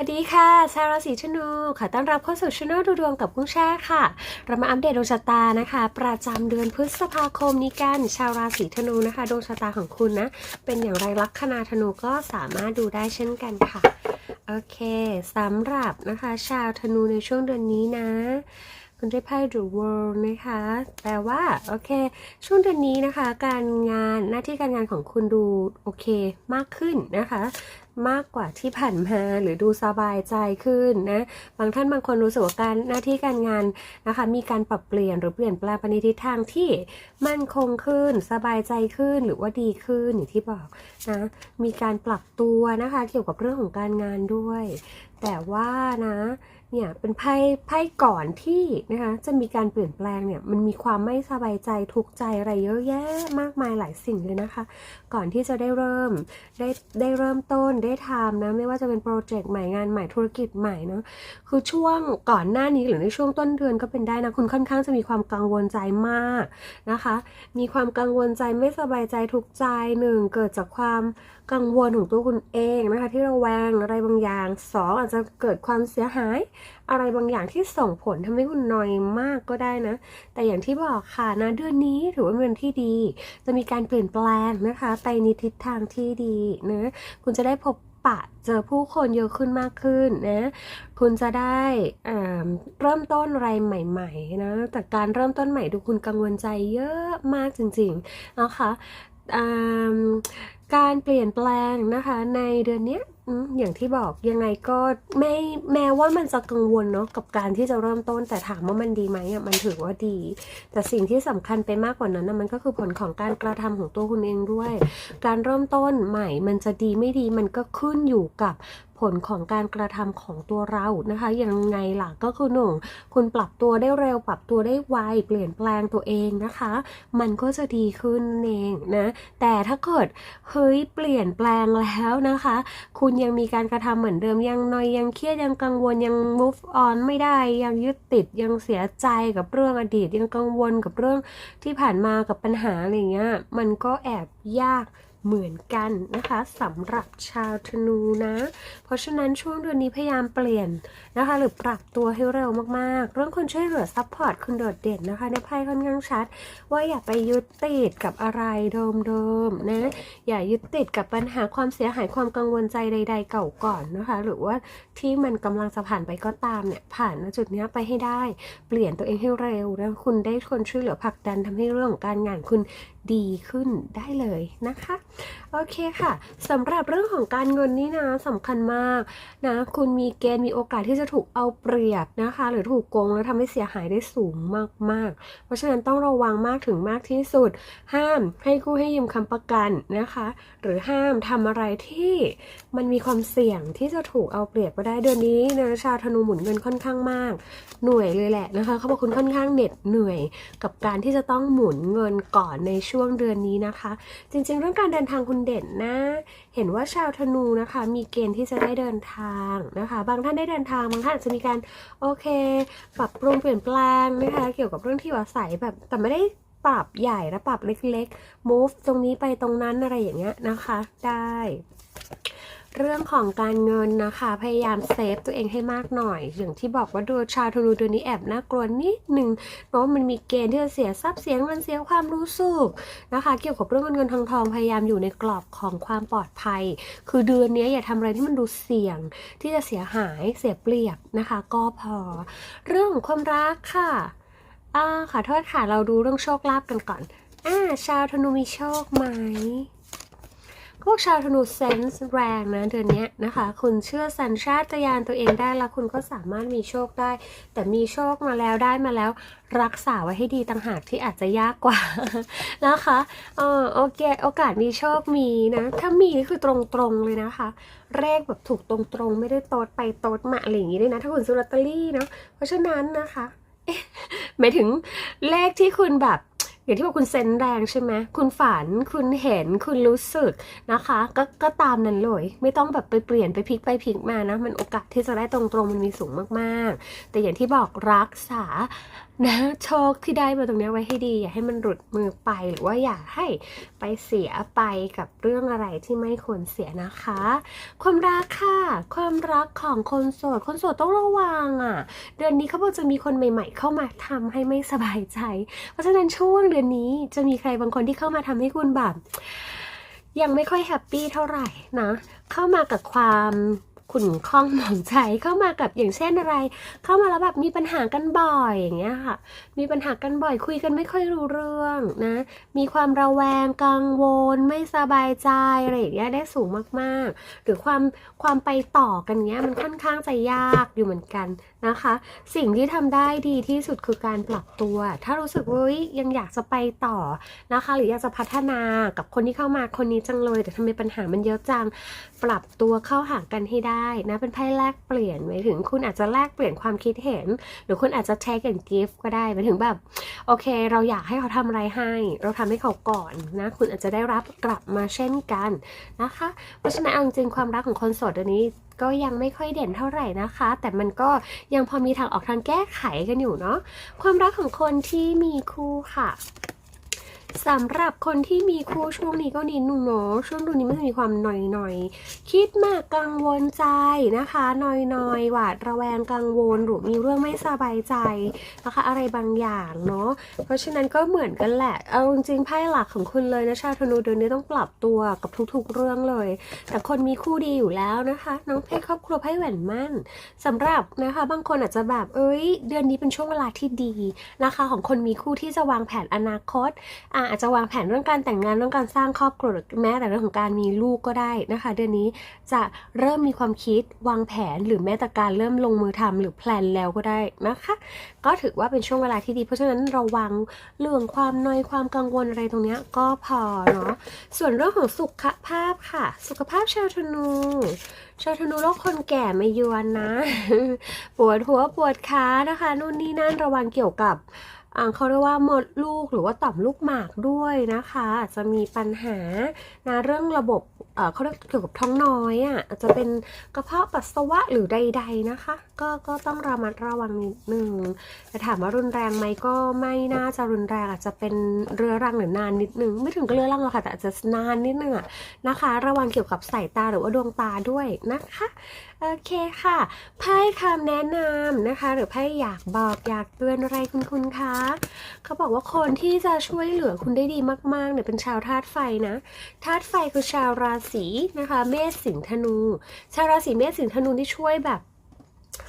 วัสดีค่ะชาวราศีธนูค่ะต้อนรับเข้าสู่ช anel ดูดวงกับกุ้งแช่ค่ะ เรามาอัปเดตดวงชะตานะคะ ประจำเดือนพฤษภาคมนี้กันชาวราศีธนูนะคะดวงชะตาของคุณนะเป็นอย่างไรลัคนาธนูก็สามารถดูได้เช่นกันค่ะโอเคสำหรับนะคะ ชาวธนูในช่วงเดือนนี้นะ คุณได้ไพ่ The World นะคะ แปลว่า โอเค ช่วงเดือนนี้นะคะ การงานหน้าที่การงานของคุณดูโอเคมากขึ้นนะคะ มากกว่าที่ผ่านมาหรือดูสบายใจขึ้นนะ บางท่านบางคนรู้สึกว่าการหน้าที่การงานนะคะ มีการปรับเปลี่ยนหรือเปลี่ยนแปลงไปในทิศทางที่มั่นคงขึ้น สบายใจขึ้นหรือว่าดีขึ้นอย่างที่บอกนะ มีการปรับตัวนะคะ เกี่ยวกับเรื่องของการงานด้วย แต่ว่านะ เนี่ยเป็นไพ่ไพ่ก่อนที่นะคะจะมีการเปลี่ยนแปลงเนี่ยมันมีความไม่สบายใจทุกใจอะไรเยอะแยะมากมายหลายสิ่งเลยนะคะ ก่อนที่จะได้เริ่มได้ได้เริ่มต้นได้ทำนะไม่ว่าจะเป็นโปรเจกต์ใหม่งานใหม่ธุรกิจใหม่เนาะคือช่วงก่อนหน้านี้หรือในช่วงต้นเดือนก็เป็นได้นะคุณค่อนข้างจะมีความกังวลใจมากนะคะ มีความกังวลใจไม่สบายใจทุกใจหนึ่งเกิดจากความกังวลของตัวคุณเองนะคะที่ระแวงอะไรบางอย่างสองอาจจะเกิดความเสียหายอะไรบางอย่างที่ส่งผลทำให้คุณนอยมากก็ได้นะ แต่อย่างที่บอกค่ะนะเดือนนี้ถือว่าเป็นเดือนที่ดี จะมีการเปลี่ยนแปลงนะคะ ไปในทิศทางที่ดีนะคุณจะได้พบปะเจอผู้คนเยอะขึ้นมากขึ้นนะ คุณจะได้เริ่มต้นอะไรใหม่ๆนะแต่การเริ่มต้นใหม่ดูคุณกังวลใจเยอะมากจริงๆนะคะการเปลี่ยนแปลงนะคะในเดือนนี้ อย่างที่บอกยังไงก็ไม่แม้ว่ามันจะกังวลเนาะกับการที่จะเริ่มต้น แต่ถามว่ามันดีไหมอะมันถือว่าดี แต่สิ่งที่สำคัญไปมากกว่านั้นนะมันก็คือผลของการกระทำของตัวคุณเองด้วย การเริ่มต้นใหม่มันจะดีไม่ดีมันก็ขึ้นอยู่กับ ผลของการกระทำของตัวเรานะคะยังไงล่ะก็คือหนึ่งคุณปรับตัวได้เร็วปรับตัวได้ไวเปลี่ยนแปลงตัวเองนะคะ มันก็จะดีขึ้นเองนะแต่ถ้าเกิดเฮ้ยเปลี่ยนแปลงแล้วนะคะ คุณยังมีการกระทำเหมือนเดิมยังนอยยังเครียดยังกังวลยัง move on ไม่ได้ยังยึดติดยังเสียใจกับเรื่องอดีต ยังกังวลกับเรื่องที่ผ่านมากับปัญหาอะไรเงี้ยมันก็แอบยาก เหมือนกันนะคะสำหรับชาวธนูนะ เพราะฉะนั้นช่วงเดือนนี้พยายามเปลี่ยนนะคะ หรือปรับตัวให้เร็วมากๆ เรื่องคนช่วยเหลือซัพพอร์ตคุณโดดเด่นนะคะในไพ่ค่อนข้างชัด ว่าอย่าไปยึดติดกับอะไรเดิมๆนะอย่ายึดติดกับปัญหาความเสียหายความกังวลใจใด ๆ เก่าก่อนนะคะ หรือว่าที่มันกำลังจะผ่านไปก็ตามเนี่ยผ่านจุดนี้ไปให้ได้ เปลี่ยนตัวเองให้เร็วแล้วคุณได้คนช่วยเหลือผลักดันทำให้เรื่องของการงานคุณ ดีขึ้นได้เลยนะคะโอเคค่ะสำหรับเรื่องของการเงินนี่นะสำคัญมากนะคุณมีเกณฑ์มีโอกาสที่จะถูกเอาเปรียบนะคะ หรือถูกโกงแล้วทำให้เสียหายได้สูงมากๆ เพราะฉะนั้นต้องระวังมากถึงมากที่สุด ห้ามให้กู้ให้ยืมคำประกันนะคะ หรือห้ามทำอะไรที่มันมีความเสี่ยงที่จะถูกเอาเปรียบก็ได้เดือนนี้นะชาวธนูหมุนเงินค่อนข้างมาก หน่วยเลยแหละนะคะเขาบอกคุณค่อนข้างเหน็ดเหนื่อยกับการที่จะต้องหมุนเงินก่อนในช่วง่วงเดือนนี้นะคะ จริงๆ เรื่องการเดินทางคุณเด่นนะ เห็นว่าชาวธนูนะคะ มีเกณฑ์ที่จะได้เดินทางนะคะ บางท่านได้เดินทาง บางท่านอาจจะมีการโอเค ปรับปรุงเปลี่ยนแปลงนะคะ เกี่ยวกับเรื่องที่อยู่อาศัยแบบแต่ไม่ได้ปรับใหญ่และปรับเล็กๆ move ตรงนี้ไปตรงนั้นอะไรอย่างเงี้ยนะคะ ได้ เรื่องของการเงินนะคะ พยายามเซฟตัวเองให้มากหน่อย อย่างที่บอกว่าดูชาวธนูเดือนนี้แอบน่ากลัวนิดหนึ่งเพราะมันมีเกณฑ์ที่จะเสียทรัพย์เสียเงินเสียความรู้สึกนะคะ เกี่ยวกับเรื่องเงินเงินทองทองพยายามอยู่ในกรอบของความปลอดภัย คือเดือนนี้อย่าทำอะไรที่มันดูเสี่ยง ที่จะเสียหายเสียเปรียบนะคะ ก็พอ เรื่องของความรักค่ะอ่าขอโทษค่ะเราดูเรื่องโชคลาภกันก่อนอ่าชาวธนูมีโชคไหม วกชาวธนูเซนส์แรงนะเดือนนี้นะคะ คุณเชื่อสัญชาตญาณตัวเองได้แล้วคุณก็สามารถมีโชคได้ แต่มีโชคมาแล้วได้มาแล้ว รักษาไว้ให้ดีต่างหากที่อาจจะยากกว่านะคะเออโอเคโอกาสมีโชคมีนะ ถ้ามีนี่คือตรงๆเลยนะคะเลขแบบถูกตรงๆ ไม่ได้โต๊ดไปโต๊ดมาอะไรอย่างนี้ด้วยนะ ถ้าคุณซื้อลอตเตอรี่เนาะเพราะฉะนั้นนะคะเอ๊ะหมายถึงเลขที่คุณแบบ อย่างที่บอกคุณเซนแรงใช่ไหมคุณฝันคุณเห็นคุณรู้สึกนะคะ ก็ก็ตามนั้นเลย ไม่ต้องแบบไปเปลี่ยนไปพลิกไปพลิกมานะ มันโอกาสที่จะได้ตรงๆมันมีสูงมากๆ แต่อย่างที่บอกรักษา นะโชคที่ได้มาตรงนี้ไว้ให้ดี อย่าให้มันหลุดมือไปหรือว่าอย่าให้ไปเสียไปกับเรื่องอะไรที่ไม่ควรเสียนะคะ ความรักค่ะ ความรักของคนโสด คนโสดต้องระวังอะ เดือนนี้เขาบอกจะมีคนใหม่ ๆ เข้ามาทำให้ไม่สบายใจ เพราะฉะนั้นช่วงเดือนนี้จะมีใครบางคนที่เข้ามาทำให้คุณแบบยังไม่ค่อยแฮปปี้เท่าไหร่นะ เข้ามากับความ ขุ่นข้องหมองใจเข้ามากับอย่างเช่นอะไร เข้ามาแล้วแบบมีปัญหากันบ่อยอย่างเงี้ยค่ะ มีปัญหากันบ่อยคุยกันไม่ค่อยรู้เรื่องนะ มีความระแวงกังวล ไม่สบายใจอะไรอย่างเงี้ยได้สูงมากๆ หรือความความไปต่อกันเงี้ยมันค่อนข้างจะยากอยู่เหมือนกันนะคะ สิ่งที่ทำได้ดีที่สุดคือการปรับตัว ถ้ารู้สึกว่ายยังอยากจะไปต่อนะคะ หรืออยากจะพัฒนากับคนที่เข้ามาคนนี้จังเลย แต่ทำไมปัญหามันเยอะจัง ปรับตัวเข้าหากันให้ได้นะเป็นไพ่แลกเปลี่ยนหมายถึงคุณอาจจะแลกเปลี่ยนความคิดเห็น หรือคุณอาจจะ take and give ก็ได้หมายถึงแบบโอเค เราอยากให้เขาทำอะไรให้ เราทำให้เขาก่อนนะคุณอาจจะได้รับกลับมาเช่นกันนะคะ เพราะฉะนั้นเอาจริงความรักของคนโสดเดี๋ยวนี้ก็ยังไม่ค่อยเด่นเท่าไหร่นะคะ แต่มันก็ยังพอมีทางออกทางแก้ไขกันอยู่เนาะความรักของคนที่มีคู่ค่ะ สำหรับคนที่มีคู่ช่วงนี้ก็นิดนึงเนาะช่วงดูนี้มันจะมีความหน่อยๆคิดมากกังวลใจนะคะหน่อยๆหวาดระแวงกังวลหรือมีเรื่องไม่สบายใจนะคะอะไรบางอย่างเนาะเพราะฉะนั้นก็เหมือนกันแหละเอาจริงๆไพ่หลักของคุณเลยนะชาวธนูเดือนนี้ต้องปรับตัวกับทุกๆเรื่องเลย แต่คนมีคู่ดีอยู่แล้วนะคะ น้องเพศครอบครัวไพ่แหวนมั่นสำหรับนะคะบางคนอาจจะแบบเอ้ย เดือนนี้เป็นช่วงเวลาที่ดีนะคะ ของคนมีคู่ที่จะวางแผนอนาคตอาจจะวางแผนเรื่องการแต่งงานเรื่องการสร้างครอบครัวหรือแม้แต่เรื่องของการมีลูกก็ได้นะคะ เดือนนี้จะเริ่มมีความคิดวางแผนหรือแม้แต่การเริ่มลงมือทำหรือแพลนแล้วก็ได้นะคะ ก็ถือว่าเป็นช่วงเวลาที่ดี เพราะฉะนั้นระวังเรื่องความน้อยความกังวลอะไรตรงเนี้ยก็พอเนาะส่วนเรื่องของสุขภาพค่ะ สุขภาพชาวธนูชาวธนูโรคคนแก่มายือนนะ ปวดหัวปวดขานะคะ นู่นนี่นั่นระวังเกี่ยวกับ เขาเรียกว่ามดลูกหรือว่าต่อมลูกหมากด้วยนะคะ อาจจะมีปัญหานะเรื่องระบบ เขาเรียกเกี่ยวกับท้องน้อยอะอาจจะเป็นกระเพาะปัสสาวะหรือใด ๆนะคะ ก็ก็ต้องระมัดระวังนิดนึงแต่ถามว่ารุนแรงไหมก็ไม่น่าจะรุนแรงอาจจะเป็นเรื้อรังหรือนานนิดนึง ไม่ถึงกับเรื้อรังหรอกค่ะแต่อาจจะนานนิดนึงอะนะคะ ระวังเกี่ยวกับสายตาหรือว่าดวงตาด้วยนะคะโอเคค่ะไพ่คำแนะนำนะคะ หรือไพ่อยากบอกอยากเตือนอะไรคุณคุณคะเขาบอกว่าคนที่จะช่วยเหลือคุณได้ดีมากๆเนี่ยเป็นชาวธาตุไฟนะธาตุไฟคือชาวราศสีนะคะ เมษสิงห์ธนู ชาวราศีเมษสิงห์ธนูที่ช่วยแบบ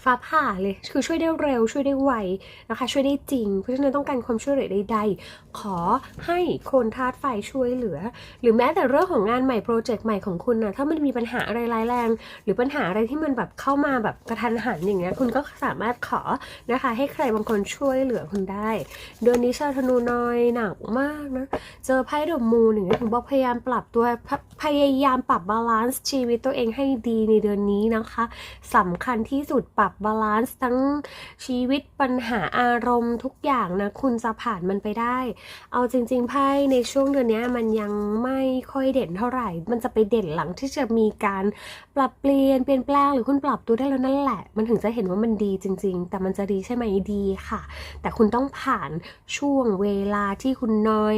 ฟ้าผ่าเลยคือช่วยได้เร็วช่วยได้ไวนะคะ ช่วยได้จริง เพราะฉะนั้นต้องการความช่วยเหลือใด ๆ ขอให้คนธาตุไฟช่วยเหลือ หรือแม้แต่เรื่องของงานใหม่โปรเจกต์ใหม่ของคุณนะถ้ามันมีปัญหาอะไรร้ายแรง หรือปัญหาอะไรที่มันแบบเข้ามาแบบกระทันหันอย่างเงี้ยคุณก็สามารถขอนะคะ ให้ใครบางคนช่วยเหลือคุณได้เดือนนี้ชาวธนูน้อยหนักมากนะเจอไพ่เดอมูนอย่างเงี้ยถึงบอกพยายามปรับตัวพพยายามปรับบาลานซ์ชีวิตตัวเองให้ดีในเดือนนี้นะคะสำคัญที่สุดปรับบาลานซ์ทั้งชีวิตปัญหาอารมณ์ทุกอย่างนะ คุณจะผ่านมันไปได้ เอาจริงๆไพ่ในช่วงเดือนนี้มันยังไม่ค่อยเด่นเท่าไหร่ มันจะไปเด่นหลังที่จะมีการปรับเปลี่ยนเปลี่ยนแปลงหรือคุณปรับตัวได้แล้วนั่นแหละ มันถึงจะเห็นว่ามันดีจริง ๆ แต่มันจะดีใช่ไหมดีค่ะ แต่คุณต้องผ่านช่วงเวลาที่คุณนอย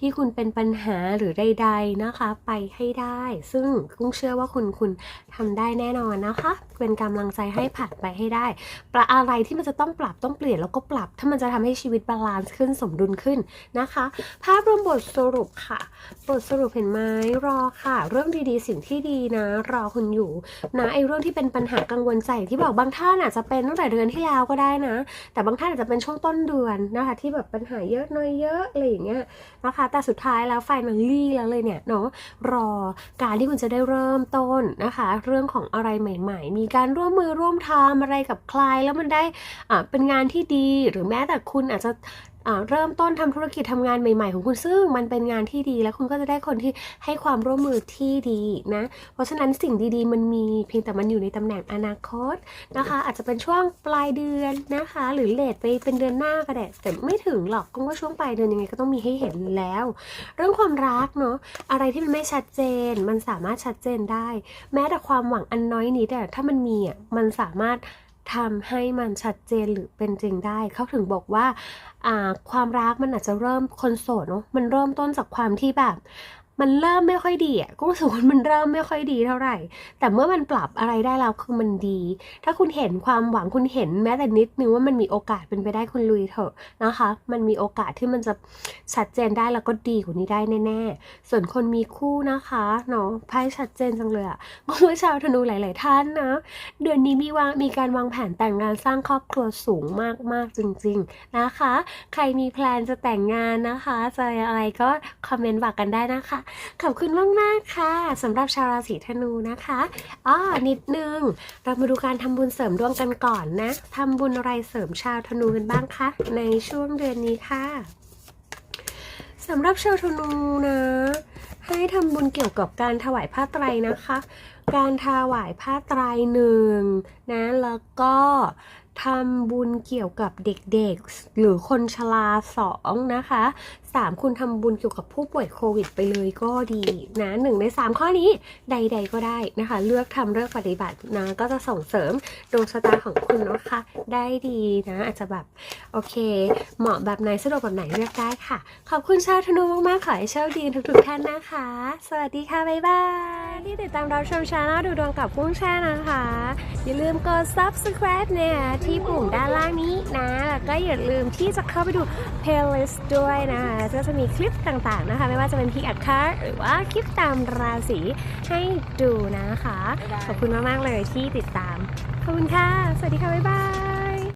ที่คุณเป็นปัญหาหรือใด ๆนะคะ ไปให้ได้ ซึ่งกุ้งเชื่อว่าคุณคุณทำได้แน่นอนนะคะ เป็นกำลังใจให้ผ่านไปให้ได้ปรับอะไรที่มันจะต้องปรับต้องเปลี่ยนแล้วก็ปรับ ถ้ามันจะทำให้ชีวิตบาลานซ์ขึ้นสมดุลขึ้นนะคะ ภาพรวมบทสรุปค่ะ บทสรุปเห็นไหมรอค่ะ เรื่องดีๆ สิ่งที่ดีนะ รอคุณอยู่นะไอ้เรื่องที่เป็นปัญหากังวลใจที่บอกบางท่านอาจจะเป็นตั้งแต่เดือนที่แล้วก็ได้นะ แต่บางท่านอาจจะเป็นช่วงต้นเดือนนะคะ ที่แบบปัญหาเยอะน้อยเยอะอะไรอย่างเงี้ยนะคะ แต่สุดท้ายแล้วไฟมันลี่แล้วเลยเนี่ยเนาะรอการที่คุณจะได้เริ่มต้นนะคะ เรื่องของอะไรใหม่ ๆ มีการร่วมมือร่วมทางำอะไรกับใคร แล้วมันได้เป็นงานที่ดีหรือแม้แต่คุณอาจจะ เริ่มต้นทำธุรกิจทำงานใหม่ ๆ ของคุณซึ่งมันเป็นงานที่ดี แล้วคุณก็จะได้คนที่ให้ความร่วมมือที่ดีนะ เพราะฉะนั้นสิ่งดีๆ มันมีเพียงแต่มันอยู่ในตำแหน่งอนาคตนะคะ อาจจะเป็นช่วงปลายเดือนนะคะ หรือเลทไปเป็นเดือนหน้าก็ได้แต่ไม่ถึงหรอกก็ว่าช่วงปลายเดือนยังไงก็ต้องมีให้เห็นแล้ว เรื่องความรักเนาะอะไรที่มันไม่ชัดเจน มันสามารถชัดเจนได้ แม้แต่ความหวังอันน้อยนิดแต่ถ้ามันมีอะมันสามารถ ทำให้มันชัดเจนหรือเป็นจริงได้ เขาถึงบอกว่าความรักมันอาจจะเริ่มคนโสดเนาะมันเริ่มต้นจากความที่แบบ มันเริ่มไม่ค่อยดีอะก็รู้สึกว่ามันเริ่มไม่ค่อยดีเท่าไหร่ แต่เมื่อมันปรับอะไรได้แล้วคือมันดี ถ้าคุณเห็นความหวังคุณเห็นแม้แต่นิดนึงว่ามันมีโอกาสเป็นไปได้คุณลุยเถอะนะคะ มันมีโอกาสที่มันจะชัดเจนได้แล้วก็ดีกว่านี้ได้แน่ๆ ส่วนคนมีคู่นะคะเนาะไพ่ชัดเจนจังเลยอะบอกว่าชาวธนูหลาย ๆ ท่านนะ เดือนนี้มีวางมีการวางแผนแต่งงานสร้างครอบครัวสูงมากๆจริง ๆนะคะ ใครมีแพลนจะแต่งงานนะคะจะอะไรก็คอมเมนต์บอกกันได้นะคะขอบคุณมากๆค่ะสำหรับชาวราศีธนูนะคะอ้อนิดนึง เรามาดูการทำบุญเสริมดวงกันก่อนนะทำบุญอะไรเสริมชาวธนูกันบ้างคะในช่วงเดือนนี้ค่ะสำหรับชาวธนูนะ ให้ทำบุญเกี่ยวกับการถวายผ้าไตรนะคะ การถวายผ้าไตรหนึ่งนะแล้วก็ ทำบุญเกี่ยวกับเด็กๆ หรือคนชราสองนะคะสามคุณทำบุญเกี่ยวกับผู้ป่วยโควิดไปเลยก็ดีนะหนึ่งในสามข้อนี้ใด ๆ ก็ได้นะคะ เลือกทำเลือกปฏิบัตินะก็จะส่งเสริมดวงชะตาของคุณนะคะ ได้ดีนะ อาจจะแบบโอเค เหมาะแบบไหนสะดวกแบบไหนเลือกได้ค่ะ ขอบคุณชาวธนูมากๆขอให้โชคดีทุกๆท่านนะคะ สวัสดีค่ะบ๊ายบายที่ติดตามรับชมชาแนลดูดวงกับกุ้งแช่นะคะ อย่าลืมกด subscribe เนี่ยที่ปุ่มด้านล่างนี้นะ แล้วก็อย่าลืมที่จะเข้าไปดู playlist ด้วยนะคะก็จะมีคลิปต่างๆนะคะ ไม่ว่าจะเป็นพีอัดคาร์หรือว่าคลิปตามราศีให้ดูนะคะ ขอบคุณมากๆเลยที่ติดตาม ขอบคุณค่ะ สวัสดีค่ะ บ๊ายบาย